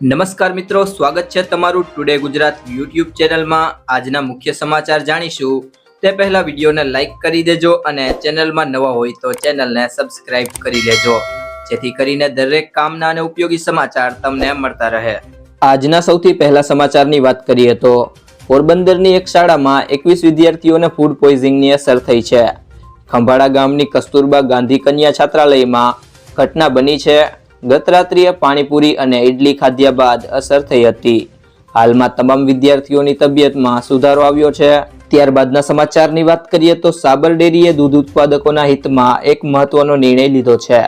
નમસ્કાર મિત્રો, સ્વાગત છે તમારું ટુડે ગુજરાત યુટ્યુબ ચેનલમાં. આજના મુખ્ય સમાચાર જાણીશું. તે પહેલા વિડીયોને લાઇક કરી દેજો અને ચેનલમાં નવા હોય તો ચેનલને સબસ્ક્રાઇબ કરી લેજો. જેથી કરીને દરેક કામના અને ઉપયોગી સમાચાર તમને મળતા રહે. આજના સૌથી પહેલા સમાચારની વાત કરીએ તો, પોરબંદરની એક શાળામાં એકવીસ વિદ્યાર્થીઓને ફૂડ પોઈઝિંગની અસર થઈ છે. ખંભાળા ગામની કસ્તુરબા ગાંધી કન્યા છાત્રાલયમાં ઘટના બની છે. ગત રાત્રિએ પાણીપુરી અને ઇડલી ખાધ્યા બાદ અસર થઈ હતી. હાલમાં તમામ વિદ્યાર્થીઓની તબિયતમાં સુધારો આવ્યો છે. ત્યારબાદના સમાચારની વાત કરીએ તો સાબર ડેરીએ દૂધ ઉત્પાદકોના હિતમાં એક મહત્વનો નિર્ણય લીધો છે.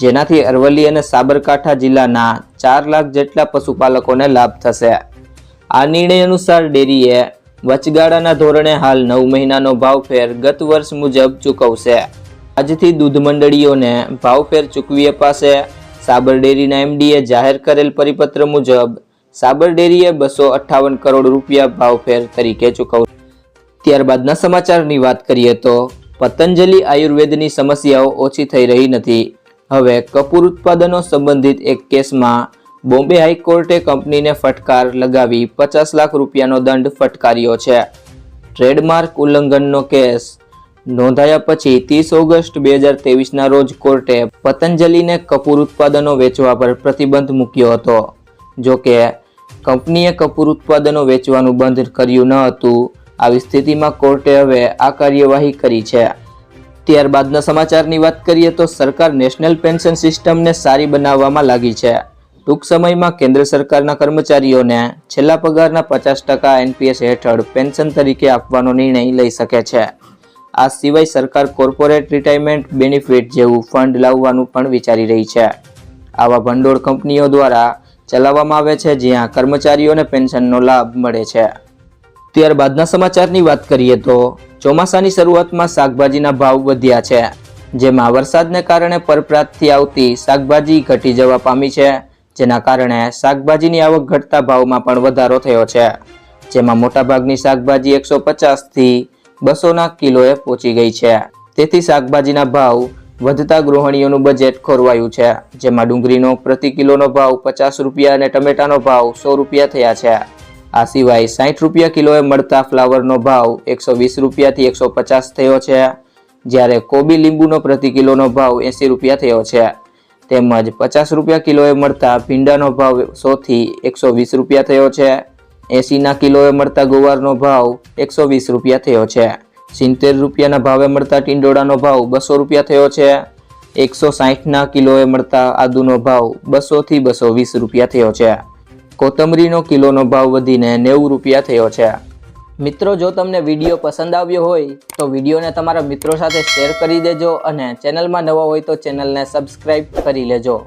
જેનાથી અરવલ્લી અને સાબરકાંઠા જિલ્લાના ચાર લાખ જેટલા પશુપાલકોને લાભ થશે. આ નિર્ણય અનુસાર ડેરીએ વચગાળાના ધોરણે હાલ નવ મહિનાનો ભાવફેર ગત વર્ષ મુજબ ચૂકવશે. આજથી દૂધ મંડળીઓને ભાવફેર ચૂકવી અપાશે સાબર ડેરીના એમડીએ જાહેર કરેલ પરિપત્ર મુજબ, સાબર ડેરીએ બસો અઠ્ઠાવન કરોડ રૂપિયા ભાવફેર તરીકે ચૂકવ ત્યારબાદના સમાચારની વાત કરીએ તો, પતંજલિ આયુર્વેદની સમસ્યાઓ ઓછી થઈ રહી નથી. હવે કપૂર ઉત્પાદનો સંબંધિત એક કેસમાં, બોમ્બે હાઈકોર્ટે કંપનીને ફટકાર લગાવી પચાસ લાખ રૂપિયાનો દંડ ફટકાર્યો છે. ટ્રેડમાર્ક ઉલ્લંઘનનો કેસ નોંધાયા પછી ત્રીસ ઓગસ્ટ બે હજાર તેવીસના રોજ કોર્ટે પતંજલિને કપૂર ઉત્પાદનો વેચવા પર પ્રતિબંધ મૂક્યો હતો. જોકે કંપનીએ કપૂર ઉત્પાદનો વેચવાનું બંધ કર્યું ન હતું. આવી સ્થિતિમાં કોર્ટે હવે આ કાર્યવાહી કરી છે. ત્યારબાદના સમાચારની વાત કરીએ તો સરકાર નેશનલ પેન્શન સિસ્ટમને સારી બનાવવામાં લાગી છે. ટૂંક સમયમાં કેન્દ્ર સરકારના કર્મચારીઓને છેલ્લા પગારના પચાસ ટકા એનપીએસ હેઠળ પેન્શન તરીકે આપવાનો નિર્ણય લઈ શકે છે. આ સિવાય સરકાર કોર્પોરેટ રિટાયરમેન્ટ બેનિફિટ જેવું ફંડ લાવવાનું પણ વિચારી રહી છે. આવા ભંડોળ કંપનીઓ દ્વારા ચલાવવામાં આવે છે, જ્યાં કર્મચારીઓને પેન્શનનો લાભ મળે છે. ત્યારબાદના સમાચારની વાત કરીએ તો, ચોમાસાની શરૂઆતમાં શાકભાજીના ભાવ વધ્યા છે, જેમાં વરસાદને કારણે પરપ્રાતથી આવતી શાકભાજી ઘટી જવા પામી છે, જેના કારણે શાકભાજીની આવક ઘટતા ભાવમાં પણ વધારો થયો છે. જેમાં મોટાભાગની શાકભાજી એકસો પચાસથી બસોના કિલોએ પહોંચી ગઈ છે. તેથી શાકભાજીના ભાવ વધતા ગૃહિણીઓનું બજેટ ખોરવાયું છે, જેમાં ડુંગળીનો પ્રતિ કિલોનો ભાવ પચાસ રૂપિયા અને ટમેટાનો ભાવ સો રૂપિયા થયા છે. આ સિવાય સાઠ રૂપિયા કિલોએ મળતા ફ્લાવરનો ભાવ એકસો વીસ રૂપિયાથી એકસો પચાસ થયો છે, જ્યારે કોબી લીંબુનો પ્રતિ કિલોનો ભાવ એંસી રૂપિયા થયો છે. તેમજ પચાસ રૂપિયા કિલોએ મળતા ભીંડાનો ભાવ સોથી એકસો વીસ રૂપિયા થયો છે એંસીના કિલોએ મળતા ગુવારનો ભાવ એકસો વીસ રૂપિયા થયો છે. સિત્તેર રૂપિયાના ભાવે મળતા ટીંડોળાનો ભાવ બસો રૂપિયા થયો છે. એકસો સાહીઠના કિલોએ મળતા આદુનો ભાવ બસોથી બસો વીસ રૂપિયા થયો છે. કોથમરીનો કિલોનો ભાવ વધીને નેવું રૂપિયા થયો છે. મિત્રો, જો તમને વીડિયો પસંદ આવ્યો હોય, તો વિડીયોને તમારા મિત્રો સાથે શેર કરી દેજો અને ચેનલમાં નવા હોય તો ચેનલને સબસ્ક્રાઈબ કરી લેજો.